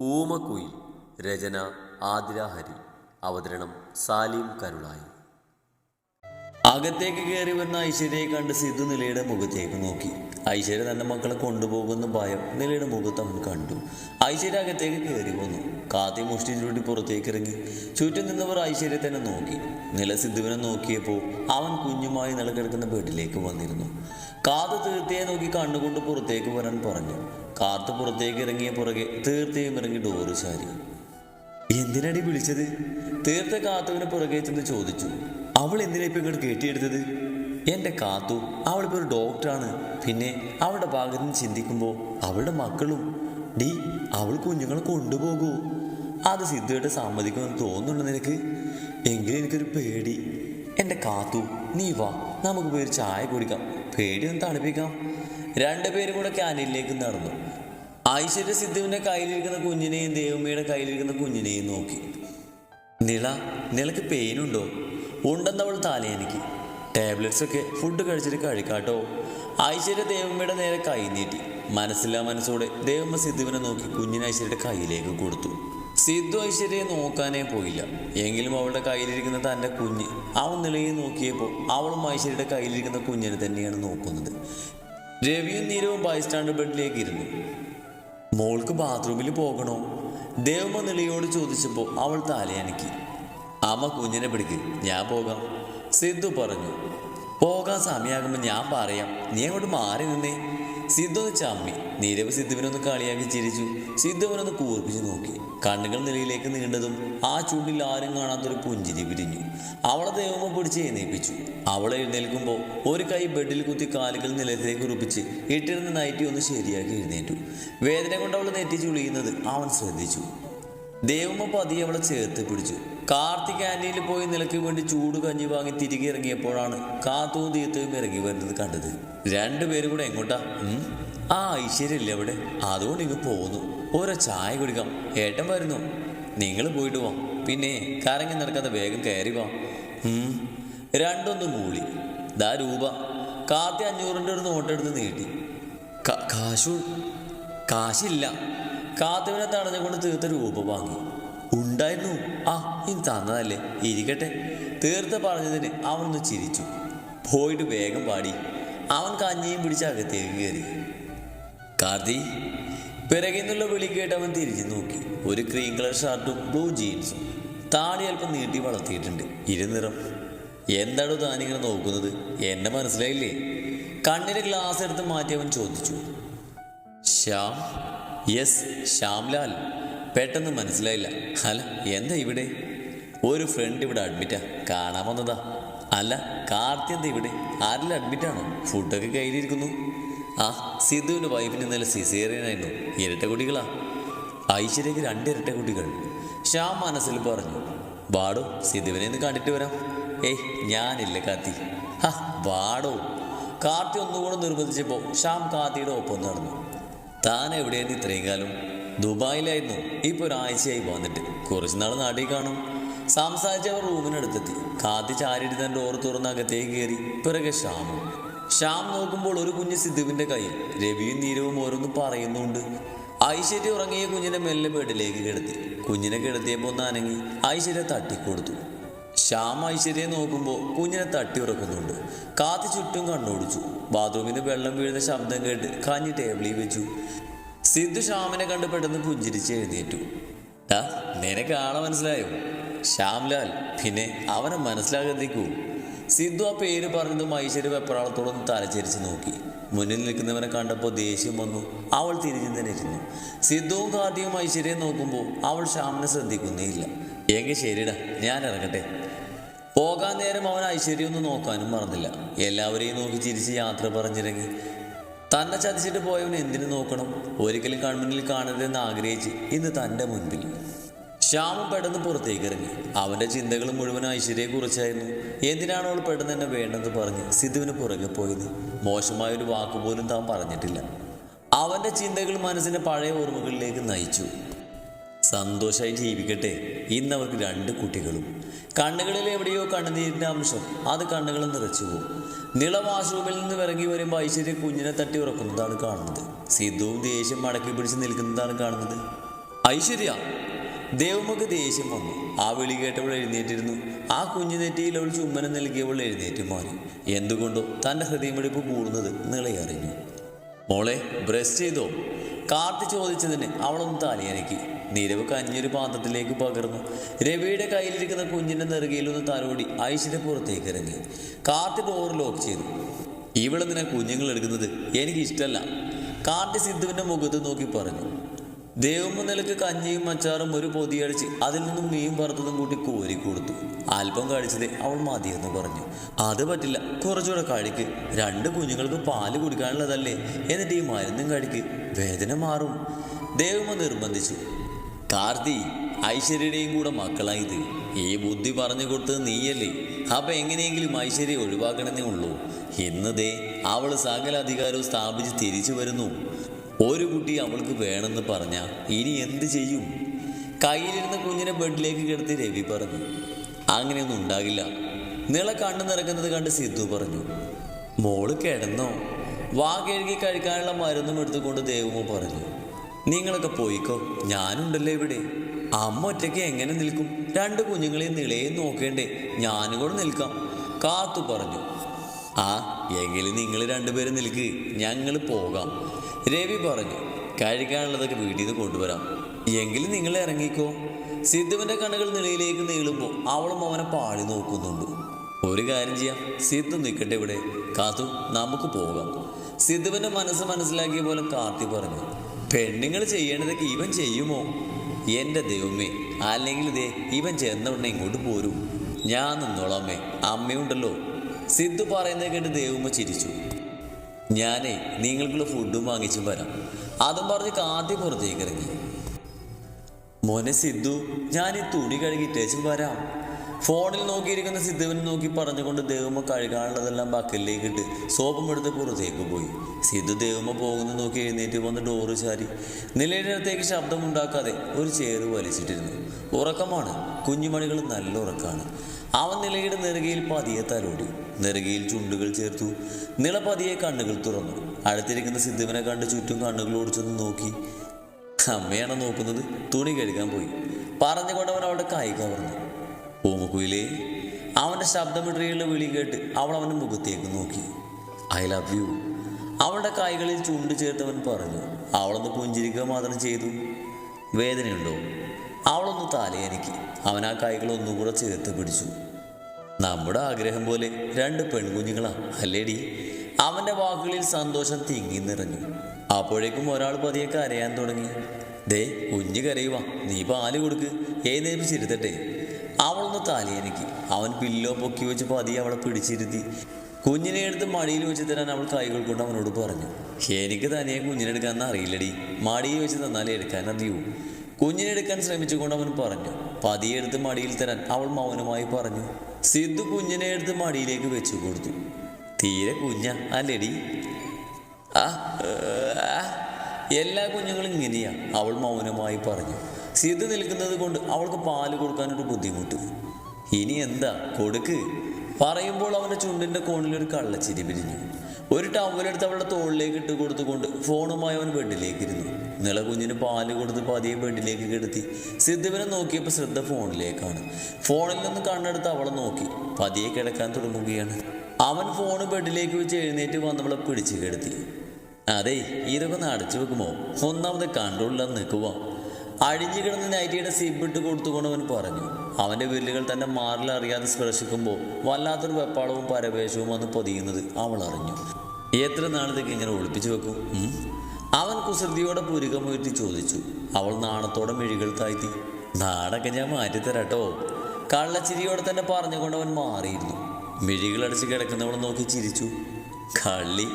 ഊമക്കുയിൽ രചന ആതിര ഹരി അവതരണം സാലിം കരുളായി. അകത്തേക്ക് കയറി വന്ന ഐശ്വര്യയെ കണ്ട് സിദ്ധു നിലയുടെ മുഖത്തേക്ക് നോക്കി. ഐശ്വര്യ തന്റെ മക്കളെ കൊണ്ടുപോകുന്ന ഭയം നിലയുടെ മുഖത്ത് അവൻ കണ്ടു. ഐശ്വര്യ അകത്തേക്ക് കയറി വന്നു. കാത്തി മുഷ്ടി ചുരുട്ടി പുറത്തേക്ക് ഇറങ്ങി. ചുറ്റും നിന്നവർ ഐശ്വര്യ തന്നെ നോക്കി. നില സിദ്ധുവിനെ നോക്കിയപ്പോൾ അവൻ കുഞ്ഞുമായി നിലകിടക്കുന്ന വീട്ടിലേക്ക് വന്നിരുന്നു. കാത് തീർത്തയെ നോക്കി കണ്ണുകൊണ്ട് പുറത്തേക്ക് വരാൻ പറഞ്ഞു. കാത്ത് പുറത്തേക്ക് ഇറങ്ങിയ പുറകെ തീർത്തയും ഇറങ്ങി ഡോറ് ചാരി. എന്തിനടി വിളിച്ചത്? തീർത്ത കാത്തുവിന് പുറകെ ചെന്ന് ചോദിച്ചു. അവൾ എന്തിനാ ഇങ്ങോട്ട് കെട്ടിയെടുത്തത് എന്റെ കാത്തു. അവളിപ്പോ ഒരു ഡോക്ടറാണ്. പിന്നെ അവളുടെ ഭാഗത്ത് നിന്ന് ചിന്തിക്കുമ്പോൾ അവളുടെ മക്കളും ഡി അവൾ കുഞ്ഞുങ്ങളെ കൊണ്ടുപോകൂ. അത് സിദ്ധുവായിട്ട് സമ്മതിക്കുമെന്ന് തോന്നുന്നുണ്ട് നിനക്ക്? എങ്കിലും എനിക്കൊരു പേടി. എന്റെ കാത്തു നീ വാ. നമുക്ക് പോയി ചായ കുടിക്കാം. പേടി ഒന്ന് തണുപ്പിക്കാം രണ്ടുപേരും കൂടെ ക്യാന്റീനിലേക്ക് നടന്നു. ഐശ്വര്യ സിദ്ധുവിന്റെ കയ്യിലിരിക്കുന്ന കുഞ്ഞിനെയും ദേവമ്മയുടെ കയ്യിലിരിക്കുന്ന കുഞ്ഞിനെയും നോക്കി. നിള നിലയ്ക്ക് പെയിനുണ്ടോ? ഉണ്ടെന്നവൾ തലയെനിക്ക് ടാബ്ലറ്റ്സ് ഒക്കെ ഫുഡ് കഴിച്ചിട്ട് കഴിക്കാട്ടോ. ഐശ്വര്യ ദേവമ്മയുടെ നേരെ കൈ നീട്ടി. മനസ്സില്ലാ മനസ്സോടെ ദേവമ്മ സിദ്ധുവിനെ നോക്കി കുഞ്ഞിനെ ഐശ്വര്യയുടെ കയ്യിലേക്ക് കൊടുത്തു. സിദ്ധു ഐശ്വര്യയെ നോക്കാനേ പോയില്ല. എങ്കിലും അവളുടെ കയ്യിലിരിക്കുന്ന തന്റെ കുഞ്ഞ് അവൻ നിലയിൽ നോക്കിയപ്പോൾ അവളും ഐശ്വര്യയുടെ കയ്യിലിരിക്കുന്ന കുഞ്ഞിനെ തന്നെയാണ് നോക്കുന്നത്. രവിയും നീരവും ബൈസ്റ്റാൻഡർ ബെഡിലേക്ക് ഇരുന്നു. മോൾക്ക് ബാത്റൂമിൽ പോകണോ? ദേവമ്മ നിലയോട് ചോദിച്ചപ്പോൾ അവൾ തലയനക്കി അമ്മ കുഞ്ഞിനെ പിടിക്ക്. ഞാൻ പോകാം. സിദ്ധു പറഞ്ഞു പോകാൻ സമയമാകുമ്പോൾ ഞാൻ പറയാം. നീ അങ്ങോട്ട് മാറി നിന്നേ. സിദ്ധു ഒന്ന് ചമ്മി നീരവ് സിദ്ധുവിനൊന്ന് കളിയാക്കി ചിരിച്ചു. സിദ്ധുവിനൊന്ന് കൂർപ്പിച്ച് നോക്കി. കണ്ണുകൾ നിലയിലേക്ക് നീണ്ടതും ആ ചൂണ്ടിൽ ആരും കാണാത്തൊരു പുഞ്ചിരി പിരിഞ്ഞു അവളെ ദൈവമോ പിടിച്ച് എഴുന്നേൽപ്പിച്ചു അവളെ എഴുന്നേൽക്കുമ്പോൾ ഒരു കൈ ബെഡിൽ കുത്തി കാലുകൾ നിലത്തേക്ക് ഉറപ്പിച്ച് ഇട്ടിരുന്ന നൈറ്റി ഒന്ന് ശരിയാക്കി എഴുന്നേറ്റു. വേദന കൊണ്ട് അവൾ നെറ്റി ചുളിയുന്നത് അവൻ ശ്രദ്ധിച്ചു. ദേവമ്മ പതിയെ അവളെ ചേർത്ത് പിടിച്ചു. കാർത്തിക് ക്യാന്റീനിൽ പോയി നിലയ്ക്ക് വേണ്ടി ചൂട് കഞ്ഞി വാങ്ങി തിരികെ ഇറങ്ങിയപ്പോഴാണ് കാത്തവും തീർത്തവും ഇറങ്ങി വരുന്നത് കണ്ടത്. രണ്ടുപേരും കൂടെ എങ്ങോട്ടാ? ആ ഐശ്വര്യല്ലേ അവിടെ? അതുകൊണ്ട് ഇങ്ങ് പോകുന്നു ഓരോ ചായ കുടിക്കാം. ഏട്ടൻ വരുന്നു. നിങ്ങൾ പോയിട്ട് വാ. പിന്നെ കറങ്ങി നടക്കാതെ വേഗം കയറി വാ. ഉം. രണ്ടൊന്ന് മൂളി ദാ രൂപ. കാത്തി അഞ്ഞൂറിന്റെ ഒരു നോട്ടെടുത്ത് നീട്ടി. കാശു? കാശില്ല. കാത്തുവിനെ തടഞ്ഞുകൊണ്ട് തീർത്ത രൂപ വാങ്ങി. ഉണ്ടായിരുന്നു. ആ ഇനി തന്നതല്ലേ. ഇരിക്കട്ടെ. തീർത്ത് പറഞ്ഞതിന് അവനൊന്ന് ചിരിച്ചു. പോയിട്ട് വേഗം പാടി. അവൻ കഞ്ഞിയും പിടിച്ച് അകത്തേക്ക് കയറി. കാർത്തി പിറകിൽ നിന്നുള്ള വിളി കേട്ട് അവൻ തിരിഞ്ഞു നോക്കി. ഒരു ക്രീം കളർ ഷർട്ടും ബ്ലൂ ജീൻസും താടി അല്പം നീട്ടി വളർത്തിയിട്ടുണ്ട്. ഇരുനിറം. എന്താണോ താനിങ്ങനെ നോക്കുന്നത്? എന്നെ മനസ്സിലായില്ലേ? കണ്ണിന് ഗ്ലാസ് എടുത്ത് മാറ്റി അവൻ ചോദിച്ചു. ശ്യാം യെസ് ശ്യാംലാൽ. പെട്ടെന്ന് മനസ്സിലായില്ല. അല്ല എന്താ ഇവിടെ? ഒരു ഫ്രണ്ട് ഇവിടെ അഡ്മിറ്റാ കാണാൻ വന്നതാ. അല്ല കാർത്തി എന്താ ഇവിടെ? ആരെല്ലാം അഡ്മിറ്റാണോ ഫുഡൊക്കെ കയ്യിലിരിക്കുന്നു. ആ സിദ്ധുവിന്റെ വൈഫിന് ഇന്നലെ സിസേറിയനായിരുന്നു ഇരട്ട കുട്ടികളാ ഐശ്വര്യക്ക് രണ്ട് ഇരട്ടക്കുട്ടികൾ. ശ്യാം മനസ്സിൽ പറഞ്ഞു വാടോ സിദ്ധുവിനെ ഒന്ന് കണ്ടിട്ട് വരാം. ഏയ് ഞാനില്ല കാത്തി ഹാ വാടോ. കാർത്തി ഒന്നുകൂടെ നിർബന്ധിച്ചപ്പോൾ ശ്യാം കാർത്തിയുടെ ഒപ്പം നടന്നു. താൻ എവിടെയായിരുന്നു ഇത്രയും കാലം? ദുബായിലായിരുന്നു. ഇപ്പോൾ ഒരാഴ്ചയായി വന്നിട്ട്. കുറച്ച് നാൾ നാട്ടിൽ കാണും. സംസാരിച്ച് അവർ റൂമിനടുത്തെത്തി. കാത്തി ചാരിയിട്ട് തന്റെ ഡോർ തുറന്ന് അകത്തേക്ക് കയറി. പിറകെ ശ്യാമും. ശ്യാം നോക്കുമ്പോൾ ഒരു കുഞ്ഞ് സിദ്ധുവിന്റെ കയ്യിൽ രവിയും നീരവും ഓരോന്ന് പറയുന്നുണ്ട്. ഐശ്വര്യ ഉറങ്ങിയ കുഞ്ഞിനെ മെല്ലെ ബെഡിലേക്ക് കിടത്തി. കുഞ്ഞിനെ കിടത്തിയപ്പോൾ ഒന്ന് അനങ്ങി. ഐശ്വര്യ തട്ടിക്കൊടുത്തു. ശ്യാം ഐശ്വര്യയെ നോക്കുമ്പോൾ കുഞ്ഞിനെ തട്ടി ഉറക്കുന്നുണ്ട്. കാത്തി ചുറ്റും കണ്ണോടിച്ചു. ബാത്റൂമിൽ നിന്ന് വെള്ളം വീഴുന്ന ശബ്ദം കേട്ട് കാഞ്ഞി ടേബിളിൽ വെച്ചു. സിദ്ധു ശ്യാമിനെ കണ്ട് പെട്ടെന്ന് പുഞ്ചിരിച്ച് എഴുന്നേറ്റു. "ടാ, നിനക്ക് ആളെ മനസ്സിലായോ? ശ്യാംലാൽ പിന്നെ അവനെ മനസ്സിലാകാതിരിക്കൂ. സിദ്ധു ആ പേര് പറഞ്ഞതും ഐശ്വര്യ വെപ്രാളത്തോടൊന്ന് തലചരിച്ച് നോക്കി. മുന്നിൽ നിൽക്കുന്നവനെ കണ്ടപ്പോൾ ദേഷ്യം വന്നു. അവൾ തിരിഞ്ഞു തന്നെ ഇരുന്നു സിദ്ധുവും കാർത്തിയും ഐശ്വര്യം നോക്കുമ്പോൾ അവൾ ശ്യാമിനെ ശ്രദ്ധിക്കുന്നേയില്ല എങ്കിൽ ശരിടാ ഞാൻ ഇറങ്ങട്ടെ. പോകാൻ നേരം അവൻ ഐശ്വര്യം ഒന്നും നോക്കാനും മറന്നില്ല. എല്ലാവരെയും നോക്കി ചിരിച്ച് യാത്ര പറഞ്ഞിറങ്ങി. തന്നെ ചതിച്ചിട്ട് പോയവൻ എന്തിനു നോക്കണം? ഒരിക്കലും കൺമുന്നിൽ കാണരുതെന്ന് ആഗ്രഹിച്ച് ഇന്ന് തന്റെ മുൻപിൽ. ശ്യാമം പെട്ടെന്ന് പുറത്തേക്ക് ഇറങ്ങി അവന്റെ ചിന്തകൾ മുഴുവൻ ഐശ്വര്യയെ കുറിച്ചായിരുന്നു എന്തിനാണ് അവൾ പെട്ടെന്ന് തന്നെ വേണ്ടെന്ന് പറഞ്ഞ് സിദ്ധുവിന് പുറകെ പോയത്? മോശമായൊരു വാക്ക് പോലും താൻ പറഞ്ഞിട്ടില്ല. അവന്റെ ചിന്തകൾ മനസ്സിനെ പഴയ ഓർമ്മകളിലേക്ക് നയിച്ചു. സന്തോഷമായി ജീവിക്കട്ടെ. ഇന്ന് അവർക്ക് രണ്ട് കുട്ടികളും. കണ്ണുകളിൽ എവിടെയോ കണ്ണുനീരിന്റെ അംശം. അത് കണ്ണുകൾ നിറച്ചു പോകും നിള വാഷ്റൂമിൽ നിന്ന് ഇറങ്ങി വരുമ്പോൾ ഐശ്വര്യ കുഞ്ഞിനെ തട്ടി ഉറക്കുന്നതാണ് കാണുന്നത്. സിദ്ധുവും ദേഷ്യം മടക്കി പിടിച്ച് നിൽക്കുന്നതാണ് കാണുന്നത്. ഐശ്വര്യ ദേവമ്മക്ക് ദേഷ്യം വന്നു. ആ വിളി കേട്ടവൾ എഴുന്നേറ്റിരുന്നു. ആ കുഞ്ഞു നെറ്റിയിൽ അവൾ ചുമ്മനം നൽകിയവൾ എഴുന്നേറ്റ് മാറി. എന്തുകൊണ്ടോ തന്റെ ഹൃദയമെടുപ്പ് കൂടുന്നത് നിളയറിഞ്ഞു മോളെ ബ്രസ് ചെയ്തോ? കാർത്തി ചോദിച്ചതിന് അവളൊന്ന് തലയനക്കി. നീരവ് കഞ്ഞൊരു പാത്രത്തിലേക്ക് പകർന്നു. രവിയുടെ കയ്യിലിരിക്കുന്ന കുഞ്ഞിന്റെ നെറുകയിലൊന്ന് തലോടി ഐശ്വര്യ പുറത്തേക്ക് ഇറങ്ങി. കാർത്തി ഡോർ ലോക്ക് ചെയ്തു. ഇവിടെ നിന്നെ കുഞ്ഞുങ്ങൾ എടുക്കുന്നത്? എനിക്ക് ഇഷ്ടമല്ല കാർത്തി സിദ്ധുവിന്റെ മുഖത്ത് നോക്കി പറഞ്ഞു. ദേവമ്മ നിലയ്ക്ക് കഞ്ഞിയും അച്ചാറും ഒരു പൊതിയടിച്ച് അതിൽ നിന്നും മീൻ വറുത്തതും കൂട്ടി കോരി കൊടുത്തു. അല്പം കഴിച്ചത് അവൾ മതിയെന്ന് പറഞ്ഞു. അത് പറ്റില്ല. കുറച്ചുകൂടെ കഴിക്ക്. രണ്ട് കുഞ്ഞുങ്ങൾക്ക് പാൽ കുടിക്കാനുള്ളതല്ലേ? എന്നിട്ട് ഈ മരുന്നും കഴിക്ക്. വേദന മാറും. ദേവമ്മ നിർബന്ധിച്ചു. കാർത്തി ഐശ്വര്യയുടെയും കൂടെ മക്കളായത് ഈ ബുദ്ധി പറഞ്ഞു കൊടുത്തത് നീയല്ലേ? അപ്പൊ എങ്ങനെയെങ്കിലും ഐശ്വര്യ ഒഴിവാക്കണമെന്നേ ഉള്ളൂ. എന്നതേ അവൾ സകല അധികാരവും സ്ഥാപിച്ച് തിരിച്ചു വരുന്നു. ഒരു കുട്ടി അവൾക്ക് വേണമെന്ന് പറഞ്ഞാൽ ഇനി എന്ത് ചെയ്യും? കയ്യിലിരുന്ന കുഞ്ഞിനെ ബെഡിലേക്ക് കിടത്തി രവി പറഞ്ഞു അങ്ങനെയൊന്നും ഉണ്ടാകില്ല. നിള കണ്ണു നിറക്കുന്നത് കണ്ട് സിദ്ധു പറഞ്ഞു മോൾ കിടന്നോ? വാ കഴുകി കഴിക്കാനുള്ള മരുന്നും എടുത്തുകൊണ്ട് ദേവമോ പറഞ്ഞു. നിങ്ങളൊക്കെ പോയിക്കോ. ഞാനുണ്ടല്ലോ ഇവിടെ. അമ്മ ഒറ്റയ്ക്ക് എങ്ങനെ നിൽക്കും? രണ്ട് കുഞ്ഞുങ്ങളെയും നിളയെയും നോക്കേണ്ടേ. ഞാനും കൂടെ നിൽക്കാം. കാത്തു പറഞ്ഞു. ആ എങ്കിലും നിങ്ങൾ രണ്ടുപേരും നിൽക്ക്. ഞങ്ങൾ പോകാം. രവി പറഞ്ഞു കഴിക്കാനുള്ളതൊക്കെ വീട്ടിൽ നിന്ന് കൊണ്ടുവരാം. എങ്കിലും നിങ്ങൾ ഇറങ്ങിക്കോ. സിദ്ധുവിന്റെ കണ്ണുകൾ നിളയിലേക്ക് നീളുമ്പോൾ അവളും അവനെ പാളി നോക്കുന്നുണ്ട്. ഒരു കാര്യം ചെയ്യാം. സിദ്ധു നിൽക്കട്ടെ ഇവിടെ. കാത്തു നമുക്ക് പോകാം. സിദ്ധുവിന്റെ മനസ്സ് മനസ്സിലാക്കിയ പോലെ കാർത്തി പറഞ്ഞു. പെണ്ണുങ്ങൾ ചെയ്യേണ്ടതൊക്കെ ഇവൻ ചെയ്യുമോ? എന്റെ ദൈവമേ അല്ലെങ്കിൽ ഇതേ ഇവൻ ചെന്ന ഉടനെ ഇങ്ങോട്ട് പോരൂ. ഞാൻ നിന്നോളാമേ അമ്മയുണ്ടല്ലോ. സിദ്ധു പറയുന്നത് കേട്ട് ദേവുമ്മ ചിരിച്ചു. ഞാനേ നിങ്ങൾക്കുള്ള ഫുഡും വാങ്ങിച്ചും വരാം. അതും പറഞ്ഞ് കാത്തി പുറത്തേക്ക് ഇറങ്ങി. മോനെ സിദ്ധു ഞാൻ ഈ തുണി കഴുകിട്ടേച്ചും വരാം. ഫോണിൽ നോക്കിയിരിക്കുന്ന സിദ്ധുവിനെ നോക്കി പറഞ്ഞുകൊണ്ട് ദേവമ്മ കഴുകാനുള്ളതെല്ലാം ബക്കലിലേക്ക് ഇട്ട് സോപ്പും എടുത്ത് പുറത്തേക്ക് പോയി. സിദ്ധു ദേവമ്മ പോകുന്ന നോക്കി എഴുന്നേറ്റ് വന്ന് ഡോറ് ചാരി നിലയുടെ അടുത്തേക്ക് ശബ്ദമുണ്ടാക്കാതെ ഒരു ചേറ് വലിച്ചിട്ടിരുന്നു. ഉറക്കമാണ്. കുഞ്ഞുമണികൾ നല്ല ഉറക്കമാണ് അവൻ നിലയുടെ നെറുകയിൽ പതിയെ തലോടി. നെറുകയിൽ ചുണ്ടുകൾ ചേർത്തു. നിള പതിയെ കണ്ണുകൾ തുറന്നു. അടുത്തിരിക്കുന്ന സിദ്ധുവിനെ കണ്ട് ചുറ്റും കണ്ണുകൾ ഓടിച്ചൊന്ന് നോക്കി. അമ്മയാണ് നോക്കുന്നത്. തുണി കഴുകാൻ പോയി. പറഞ്ഞുകൊണ്ട് അവൻ അവളുടെ കൈ കവർന്നു. ഓമക്കുയിലേ അവന്റെ ശബ്ദമിടറിയുള്ള വിളി കേട്ട് അവൾ അവന്റെ മുഖത്തേക്ക് നോക്കി. I love you. അവളുടെ കൈകളിൽ ചൂണ്ടു ചേർത്തവൻ പറഞ്ഞു അവളൊന്ന് പുഞ്ചിരിക്കുക മാത്രം ചെയ്തു. വേദനയുണ്ടോ? അവളൊന്ന് തലയനക്കി അവൻ ആ കൈകൾ ഒന്നുകൂടെ ചേർത്ത് പിടിച്ചു. നമ്മുടെ ആഗ്രഹം പോലെ രണ്ട് പെൺകുഞ്ഞുങ്ങളാ അല്ലേടി? അവന്റെ വാക്കുകളിൽ സന്തോഷം തിങ്ങി നിറഞ്ഞു. അപ്പോഴേക്കും ഒരാൾ പതിയെ കരയാൻ തുടങ്ങി. ദേ കുഞ്ഞ് കരയുവാ. നീ പാൽ കൊടുക്ക്. ഏതേപ്പിച്ചിരുത്തട്ടെ അവളൊന്ന് താലിയെനിക്ക് അവൻ പില്ലോ പൊക്കി വെച്ച് പതിയെ അവളെ പിടിച്ചിരുത്തി. കുഞ്ഞിനെ എടുത്ത് മടിയിൽ വെച്ച് തരാൻ അവൾ കൈകൾ കൊണ്ട് അവനോട് പറഞ്ഞു എനിക്ക് തനിയെ കുഞ്ഞിനെടുക്കാൻ അറിയില്ലടി. മടിയിൽ വെച്ച് തന്നാലേ എടുക്കാൻ അറിയൂ. കുഞ്ഞിനെ എടുക്കാൻ ശ്രമിച്ചുകൊണ്ട് അവൻ പറഞ്ഞു പതിയെ എടുത്ത് മടിയിൽ തരാൻ അവൾ മൗനമായി പറഞ്ഞു. സിദ്ധു കുഞ്ഞിനെ എടുത്ത് മടിയിലേക്ക് വെച്ചു കൊടുത്തു. തീരെ കുഞ്ഞ അല്ലെടി. ആ. എല്ലാ കുഞ്ഞുങ്ങളും ഇങ്ങനെയാ അവൾ മൗനമായി പറഞ്ഞു. സിദ്ധു നിൽക്കുന്നത് കൊണ്ട് അവൾക്ക് പാൽ കൊടുക്കാനൊരു ബുദ്ധിമുട്ട്. ഇനി എന്താ? കൊടുക്ക്. പറയുമ്പോൾ അവന്റെ ചുണ്ടിന്റെ കോണിലൊരു കള്ളച്ചിരി പിരിഞ്ഞു. ഒരു ടവലെടുത്ത് അവളുടെ തോളിലേക്ക് ഇട്ട് കൊടുത്തുകൊണ്ട് ഫോണുമായി അവൻ ബെഡിലേക്ക് ഇരുന്നു നിള കുഞ്ഞിന് പാൽ കൊടുത്ത് പതിയെ ബെഡിലേക്ക് കിടത്തി. സിദ്ധുവിനെ നോക്കിയപ്പോൾ ശ്രദ്ധ ഫോണിലേക്കാണ്. ഫോണിൽ നിന്ന് കണ്ണെടുത്ത് അവളെ നോക്കി. പതിയെ കിടക്കാൻ തുടങ്ങുകയാണ്. അവൻ ഫോൺ ബെഡിലേക്ക് വെച്ച് എഴുന്നേറ്റ് വന്നവളെ പിടിച്ചു കിടത്തി. അതെ ഇതൊക്കെ ഒന്ന് അടച്ചു വെക്കുമോ ഒന്നാമത് കൺട്രോളില്ലാതെ നിൽക്കുമോ അഴിഞ്ഞു കിടന്ന നൈറ്റിയുടെ സിബിട്ട് കൊടുത്തുകൊണ്ട് അവൻ പറഞ്ഞു. അവന്റെ വിരലുകൾ തന്റെ മാറിൽ അറിയാതെ സ്പർശിക്കുമ്പോൾ വല്ലാത്തൊരു വെപ്പാളവും പരവേശവും വന്ന് പൊതിയുന്നത് അവൾ അറിഞ്ഞു. എത്ര നാളത്തേക്ക് ഇങ്ങനെ ഒളിപ്പിച്ചു വെക്കും? അവൻ കുസൃതിയോടെ പുരുകമുയർത്തി ചോദിച്ചു. അവൾ നാണത്തോടെ മിഴികൾ താഴ്ത്തി. നാടൊക്കെ ഞാൻ മാറ്റിത്തരാട്ടോ. കള്ളച്ചിരിയോടെ തന്നെ പറഞ്ഞുകൊണ്ട് അവൻ മാറിയിരുന്നു. മിഴികളടച്ച് കിടക്കുന്നവൾ നോക്കി ചിരിച്ചു. കള്ളി?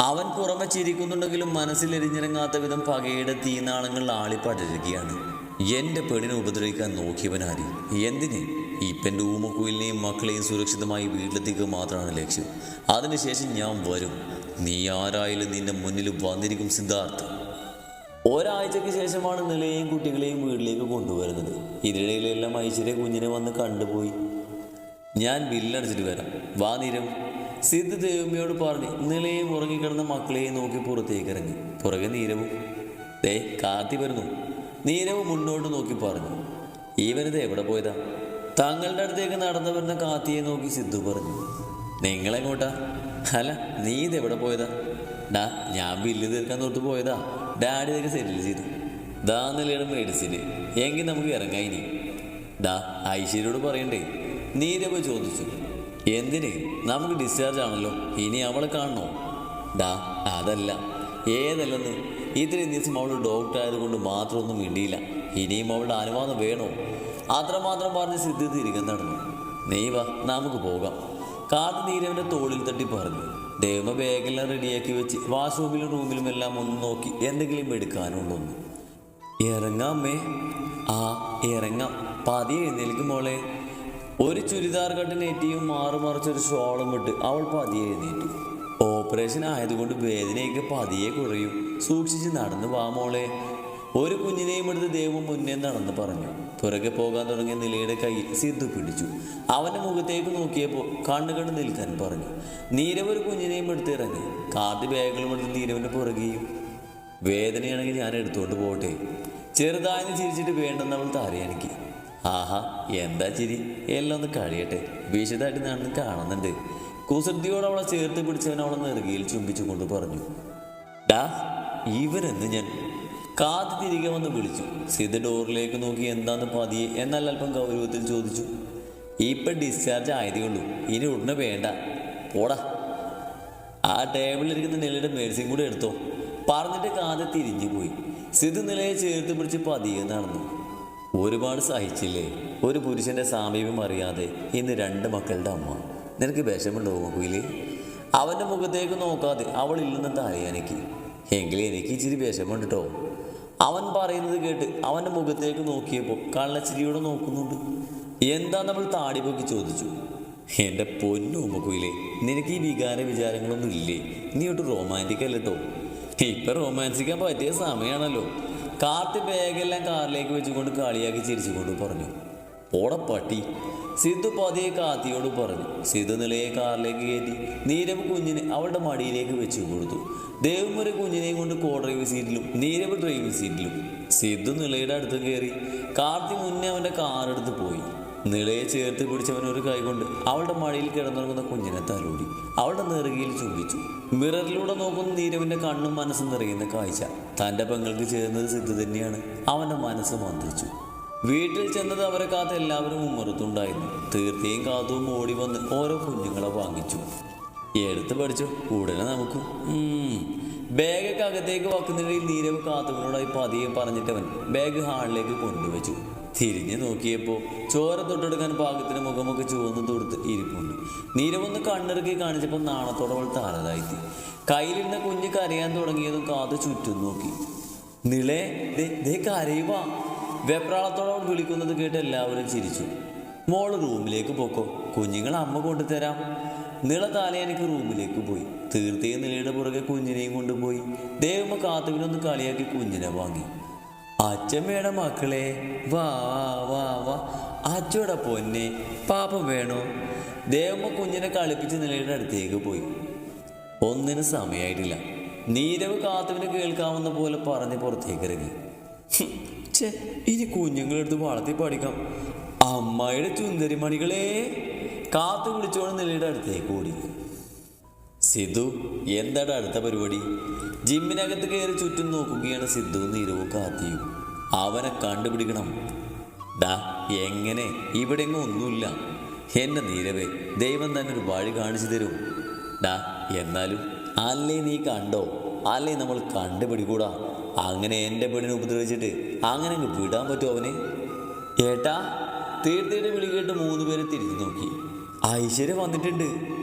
അവൻ പുറമെ ചിരിക്കുന്നുണ്ടെങ്കിലും മനസ്സിലെരിഞ്ഞിറങ്ങാത്ത വിധം പകയുടെ തീനാളങ്ങൾ ആളിപ്പടരുകയാണ് എന്റെ പെണ്ണിനെ ഉപദ്രവിക്കാൻ നോക്കിയവനാരി എന്തിന്? ഇപ്പന്റെ ഊമക്കുയിലിനെയും മക്കളെയും സുരക്ഷിതമായി വീട്ടിലെത്തിക്കുക മാത്രമാണ് ലക്ഷ്യം. അതിനുശേഷം ഞാൻ വരും. നീ ആരായാലും നിന്റെ മുന്നിൽ വന്നിരിക്കും സിദ്ധാർത്ഥ്. ഒരാഴ്ചയ്ക്ക് ശേഷമാണ് നിലയെയും കുട്ടികളെയും വീട്ടിലേക്ക് കൊണ്ടുവരുന്നത്. ഇതിനിടയിലെല്ലാം ഐശ്വര്യ കുഞ്ഞിനെ വന്ന് കണ്ടുപോയി. ഞാൻ ബില്ലടിച്ചിട്ട് വരാം. വാ നീരം സിദ്ധ് ദേവമ്മയോട് പറഞ്ഞ് നിലയും ഉറങ്ങിക്കിടന്ന മക്കളെയും നോക്കി പുറത്തേക്ക് ഇറങ്ങി പുറകെ നീരവും. ദേ കാത്തി വരുന്നു. നീരവ് മുന്നോട്ട് നോക്കി പറഞ്ഞു. ഇവനിത് എവിടെ പോയതാ? തങ്ങളുടെ അടുത്തേക്ക് നടന്നു വരുന്ന കാത്തിയെ നോക്കി സിദ്ധു പറഞ്ഞു. നിങ്ങളെങ്ങോട്ടാ? അല്ല നീ ഇത് എവിടെ പോയതാ? ഡാ ഞാൻ ബില്ല് തീർക്കാൻ തൊട്ട് പോയതാ. ഡാഡി ഇതൊക്കെ സെറ്റിൽ ചെയ്തു. ദാ നിലയുടെ മെഡിസിന് എങ്കിൽ നമുക്ക് ഇറങ്ങാം ഇനി. ഡാ ഐശ്വര്യോട് പറയണ്ടേ? നീരവ് ചോദിച്ചു. എന്തിന്? നമുക്ക് ഡിസ്ചാർജ് ആണല്ലോ. ഇനി അവളെ കാണണോ? ഡാ അതല്ല. ഏതല്ലെന്ന്? ഇത്രയും ദിവസം അവൾ ഡോക്ടർ ആയതുകൊണ്ട് മാത്രമൊന്നും മിണ്ടിയില്ല. ഇനിയും അവളുടെ അനുവാദം വേണോ? അത്രമാത്രം പറഞ്ഞ് സിദ്ധി തിരികെ നടന്നു. നീ നമുക്ക് പോകാം. കാത്തു നീരവന്റെ തോളിൽ തട്ടി പറഞ്ഞു. ദേവ ബാഗെല്ലാം റെഡിയാക്കി വെച്ച് വാഷ്റൂമിലും റൂമിലും എല്ലാം ഒന്ന് നോക്കി എന്തെങ്കിലും എടുക്കാനുള്ളൊന്ന് അമ്മേ. ആ ഇറങ്ങാം. പതിയെ എഴുന്നേൽക്കും മോളെ. ഒരു ചുരിദാർ കട്ട് നെറ്റിയും മാറി മറിച്ചൊരു ഷോളും വിട്ട് അവൾ പതിയെ എഴുന്നേറ്റു. ഓപ്പറേഷൻ ആയതുകൊണ്ട് വേദനയൊക്കെ പതിയെ കുറയും. സൂക്ഷിച്ച് നടന്നു വാ മോളെ. ഒരു കുഞ്ഞിനെയും എടുത്ത് ദേവം മുന്നേ നടന്ന് പറഞ്ഞു. പുറകെ പോകാൻ തുടങ്ങിയ നിലയുടെ കയ്യിൽ സിദ്ധു പിടിച്ചു. അവന്റെ മുഖത്തേക്ക് നോക്കിയപ്പോൾ കണ്ണുകൾ നിൽക്കാൻ പറഞ്ഞു. നീരവ് ഒരു കുഞ്ഞിനെയും എടുത്ത് ഇറങ്ങി. കാത്തി ബാഗുകളും എടുത്ത് നീരവിന്റെ പുറകെയും വേദനയാണെങ്കിൽ ഞാൻ എടുത്തുകൊണ്ട് പോട്ടെ. ചെറുതായി ചിരിച്ചിട്ട് വേണ്ടെന്ന് അവൾ താരയാനിക്ക് ആഹാ എന്താ ചിരി? എല്ലാം ഒന്ന് കഴിയട്ടെ വിശദമായിട്ട് ഞാൻ കാണുന്നുണ്ട്. കുസൃതിയോട് അവളെ ചേർത്ത് പിടിച്ചവൻ അവളെ നെറുകയിൽ ചുംബിച്ചു കൊണ്ട് പറഞ്ഞു ഡാ ഇവരെന്ന് ഞാൻ കാത്തു തിരികെ വന്ന് വിളിച്ചു. സിദ്ധ ഡോറിലേക്ക് നോക്കി എന്താന്ന് പതിയെ എന്നാൽ അല്പം ഗൗരവത്തിൽ ചോദിച്ചു ഇപ്പം ഡിസ്ചാർജ് ആയതേ ഉള്ളൂ ഇനി ഉടനെ വേണ്ട. പോടാ. ആ ടേബിളിലിരിക്കുന്ന നിലയുടെ മേഴ്സിയും കൂടെ എടുത്തോ. പറഞ്ഞിട്ട് കാതെ തിരിഞ്ഞു പോയി സിദ്ധു നിലയെ ചേർത്ത് പിടിച്ച് പതിയെ നടന്നു. ഒരുപാട് സഹിച്ചില്ലേ? ഒരു പുരുഷന്റെ സാമീപ്യം അറിയാതെ ഇന്ന് രണ്ട് മക്കളുടെ അമ്മ. നിനക്ക് വിഷമുണ്ടോ കുയിലേ അവന്റെ മുഖത്തേക്ക് നോക്കാതെ അവൾ ഇല്ലെന്ന് തലയാനയ്ക്ക് എങ്കിലും എനിക്ക് ഇച്ചിരി വിഷമുണ്ട് കേട്ടോ അവൻ പറയുന്നത് കേട്ട് അവന്റെ മുഖത്തേക്ക് നോക്കിയപ്പോൾ കള്ളച്ചിരിയോടെ നോക്കുന്നുണ്ട്. എന്താ നമ്മൾ താടി പൊക്കി ചോദിച്ചു. എന്റെ പൊന്നു ഉമ്മക്കുയിലേ നിനക്ക് ഈ വികാര വിചാരങ്ങളൊന്നും ഇല്ലേ? നീ ഒട്ട് റൊമാന്റിക് അല്ലട്ടോ ഇപ്പൊ റൊമാൻസിക്കാൻ പറ്റിയ സമയമാണല്ലോ കാർത്തി ബാഗെല്ലാം കാറിലേക്ക് വെച്ചുകൊണ്ട് കളിയാക്കി ചിരിച്ചുകൊണ്ട് പറഞ്ഞു. ഓടപ്പട്ടി പട്ടി സിദ്ധു പതിയെ കാത്തിയോട് പറഞ്ഞു. സിദ്ധു നിലയെ കാറിലേക്ക് കയറ്റി നീരവ് കുഞ്ഞിനെ അവളുടെ മടിയിലേക്ക് വെച്ചു കൊടുത്തു. ദേവും കുഞ്ഞിനെ കുഞ്ഞിനെയും കൊണ്ട് കോ ഡ്രൈവ് സീറ്റിലും നീരവ് ഡ്രൈവിംഗ് സീറ്റിലും. സിദ്ധു നിലയുടെ അടുത്ത് കയറി കാർത്തി മുന്നേ അവന്റെ കാറെടുത്ത് പോയി. നിളയെ ചേർത്ത് പിടിച്ചവൻ ഒരു കൈകൊണ്ട് അവളുടെ മഴയിൽ കിടന്നുറങ്ങുന്ന കുഞ്ഞിനെ തലോടി. അവളുടെ നെറുകയിൽ ചുംബിച്ചു. മിററിലൂടെ നോക്കുന്ന നീരവിന്റെ കണ്ണും മനസ്സും നിറയുന്ന കാഴ്ച തന്റെ പെങ്ങൾക്ക് ചേർന്നത് സിദ്ധു തന്നെയാണ്. അവന്റെ മനസ്സ് മന്ത്രിച്ചു. വീട്ടിൽ ചെന്നത് അവരെ കാത്ത് എല്ലാവരും ഉമ്മറത്തുണ്ടായിരുന്നു. തീർത്തിയും കാത്തും ഓടി വന്ന് ഓരോ കുഞ്ഞുങ്ങളെ വാങ്ങിച്ചു. എടുത്ത് പഠിച്ചു. ഉടനെ നമുക്ക്. ബാഗൊക്കെ അകത്തേക്ക് വാക്കുന്നതിൽ നീരവ് കാത്തുവിനോടായി പതിയെ പറഞ്ഞിട്ടവൻ ബാഗ് ഹാളിലേക്ക് കൊണ്ടുവച്ചു. തിരിഞ്ഞു നോക്കിയപ്പോൾ ചോര തൊട്ടെടുക്കാൻ പാകത്തിന് മുഖമൊക്കെ ചുവന്ന് തൊടുത്ത് ഇരിപ്പുണ്ട്. നീരവൊന്ന് കണ്ണിറുക്കി കാണിച്ചപ്പോൾ നാണത്തോടെ അവൾ താരതായിത്തി കയ്യിലിരുന്ന കുഞ്ഞ് കരയാൻ തുടങ്ങിയതും കാത് ചുറ്റും നോക്കി. നിളേ ദേ കരയുക വെപ്രാളത്തോടെ അവൾ വിളിക്കുന്നത് കേട്ട് എല്ലാവരും ചിരിച്ചു. മോൾ റൂമിലേക്ക് പോക്കോ. കുഞ്ഞുങ്ങൾ അമ്മ കൊണ്ടുതരാം. നിള താലയാനിക്ക് റൂമിലേക്ക് പോയി. തീർത്തിയ നിലയുടെ പുറകെ കുഞ്ഞിനെയും കൊണ്ടുപോയി ദേവമ്മ കാത്തുവിനൊന്ന് കളിയാക്കി കുഞ്ഞിനെ വാങ്ങി. അച്ഛമ്മയുടെ മക്കളെ. വാ വാ വാ. അച്ഛയുടെ പൊന്നെ. പാപം വേണോ? ദേവമ്മ കുഞ്ഞിനെ കളിപ്പിച്ച് നിലയുടെ അടുത്തേക്ക് പോയി. ഒന്നിനും സമയമായിട്ടില്ല നീരവ് കാത്തുവിന് കേൾക്കാവുന്ന പോലെ പറഞ്ഞ് പുറത്തേക്ക് ഇറങ്ങി ചേ ഇനി കുഞ്ഞുങ്ങളെടുത്ത് വളർത്തി പഠിക്കാം. അമ്മയുടെ ചുന്തരിമണികളെ. കാത്തു വിളിച്ചോണ്ട് നിലയുടെ അടുത്തേക്ക് ഓടി. സിദ്ധു എന്താണ് അടുത്ത പരിപാടി? ജിമ്മിനകത്ത് കയറി ചുറ്റും നോക്കുകയാണ് സിദ്ധു നീരവും കാത്തിയും. അവനെ കണ്ടുപിടിക്കണം. ഡാ എങ്ങനെ? ഇവിടെ എങ്ങും ഒന്നുമില്ല. എന്നെ നീരവേ ദൈവം തന്നെ ഒരു വഴി കാണിച്ചു തരും. ഡാ എന്നാലും അല്ലേ നീ കണ്ടോ? അല്ലേ നമ്മൾ കണ്ടുപിടിക്കൂടാ? അങ്ങനെ എന്റെ പെണ്ണിനെ ഉപദ്രവിച്ചിട്ട് അങ്ങനെ അങ്ങ് വിടാൻ പറ്റുമോ അവനെ? ഏട്ടാ തീർത്ഥയുടെ വിളി കേട്ട് മൂന്ന് പേരെ തിരിഞ്ഞു നോക്കി. ഐശ്വര്യ വന്നിട്ടുണ്ട്.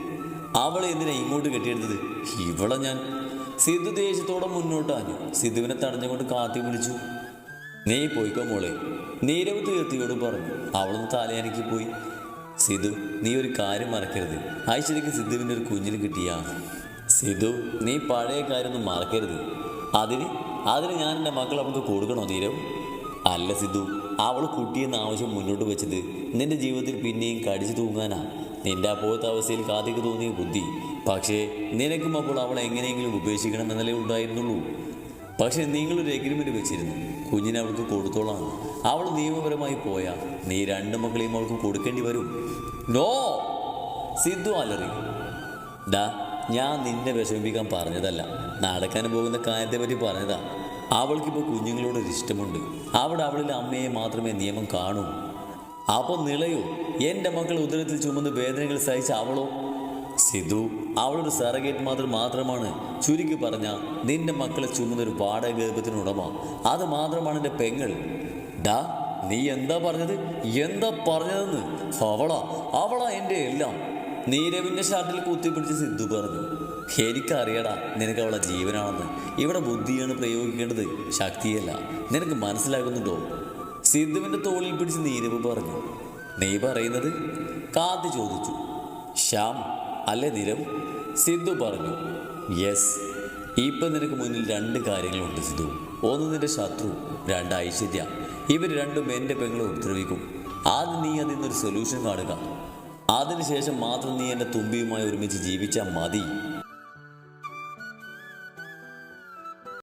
അവളെ എന്തിനാ ഇങ്ങോട്ട് കെട്ടിയെടുത്തത്? ഇവളെ ഞാൻ. സിദ്ധു ദേഷ്യത്തോടെ മുന്നോട്ടാഞ്ഞു സിദ്ധുവിനെ തടഞ്ഞുകൊണ്ട് കാത്തി വിളിച്ചു. നീ പോയിക്കോ മോളെ നീരവ് തീർത്തിയോട് പറഞ്ഞു. അവളൊന്ന് തലയാനക്കി പോയി. സിധു നീ ഒരു കാര്യം മറക്കരുത്. ഐശ്വര്യക്ക് സിദ്ധുവിന്റെ ഒരു കുഞ്ഞിന് കിട്ടിയാ സിധു നീ പഴയ കാര്യമൊന്നും മറക്കരുത്. അതിന് അതിന് ഞാൻ എന്റെ മക്കൾ അവൾക്ക് കൊടുക്കണോ നീരവ്? അല്ല സിദ്ധു അവൾ കുട്ടിയെന്ന ആവശ്യം മുന്നോട്ട് വെച്ചത് നിന്റെ ജീവിതത്തിൽ പിന്നെയും കടിച്ചു തൂങ്ങാനാ. നിന്റെ അപ്പോഴത്തെ അവസ്ഥയിൽ കാതിക്ക് തോന്നിയ ബുദ്ധി. പക്ഷേ നിനക്കും അപ്പോൾ അവളെ എങ്ങനെയെങ്കിലും ഉപേക്ഷിക്കണമെന്നല്ലേ ഉണ്ടായിരുന്നുള്ളൂ. പക്ഷെ നിങ്ങളൊരു എഗ്രിമെന്റ് വെച്ചിരുന്നു. കുഞ്ഞിനെ അവൾക്ക് കൊടുത്തോളാം. അവൾ നിയമപരമായി പോയാൽ നീ രണ്ട് മക്കളെയും അവൾക്ക് കൊടുക്കേണ്ടി വരും. നോ! സിദ്ധു അലറി. ഡാ ഞാൻ നിന്നെ വിഷമിപ്പിക്കാൻ പറഞ്ഞതല്ല. നടക്കാൻ പോകുന്ന കാര്യത്തെ പറ്റി പറഞ്ഞതാ. അവൾക്കിപ്പോൾ കുഞ്ഞുങ്ങളോടൊരു ഇഷ്ടമുണ്ട്. അവിടെ അവളിൽ അമ്മയെ മാത്രമേ നിയമം കാണൂ. അപ്പോൾ നിളയോ എന്റെ മക്കൾ ഉദരത്തിൽ ചുമന്ന് വേദനകൾ സഹിച്ച അവളോ? സിധു അവളൊരു സറഗേറ്റ് മാത്രം മാത്രമാണ്. ചുരുക്കി പറഞ്ഞ നിന്റെ മക്കളെ ചുമന്നൊരു വാടക ഗർഭത്തിന് ഉടമ. അത് മാത്രമാണ് എന്റെ പെങ്ങൾ. ഡാ നീ എന്താ പറഞ്ഞത്? എന്താ പറഞ്ഞതെന്ന്? അവളാ അവളാ എന്റെ എല്ലാം. നീരവിന്റെ ഷർട്ടിൽ കുത്തിപ്പിടിച്ച് സിദ്ധു പറഞ്ഞു എനിക്കറിയടാ നിനക്ക് അവളെ ജീവനാണെന്ന്. ഇവിടെ ബുദ്ധിയാണ് പ്രയോഗിക്കേണ്ടത്. ശക്തിയല്ല. നിനക്ക് മനസ്സിലാകുന്നുണ്ടോ? സിദ്ധുവിന്റെ തോളിൽ പിടിച്ച് നീരവ് പറഞ്ഞു നീ പറയുന്നത്? കാത് ചോദിച്ചു. ശ്യാം അല്ലേ നിരവ് സിദ്ധു പറഞ്ഞു യെസ് ഇപ്പം നിനക്ക് മുന്നിൽ രണ്ട് കാര്യങ്ങളുണ്ട് സിദ്ധു ഒന്ന് നിന്റെ ശത്രു രണ്ട് ഐശ്വര്യ. ഇവർ രണ്ടും എന്റെ പെങ്ങളെ ഉപദ്രവിക്കും. ആദ്യം നീ അതിൽ നിന്നൊരു സൊല്യൂഷൻ കാണുക. അതിനുശേഷം മാത്രം നീ എന്റെ തുമ്പിയുമായി ഒരുമിച്ച് ജീവിച്ചാൽ മതി.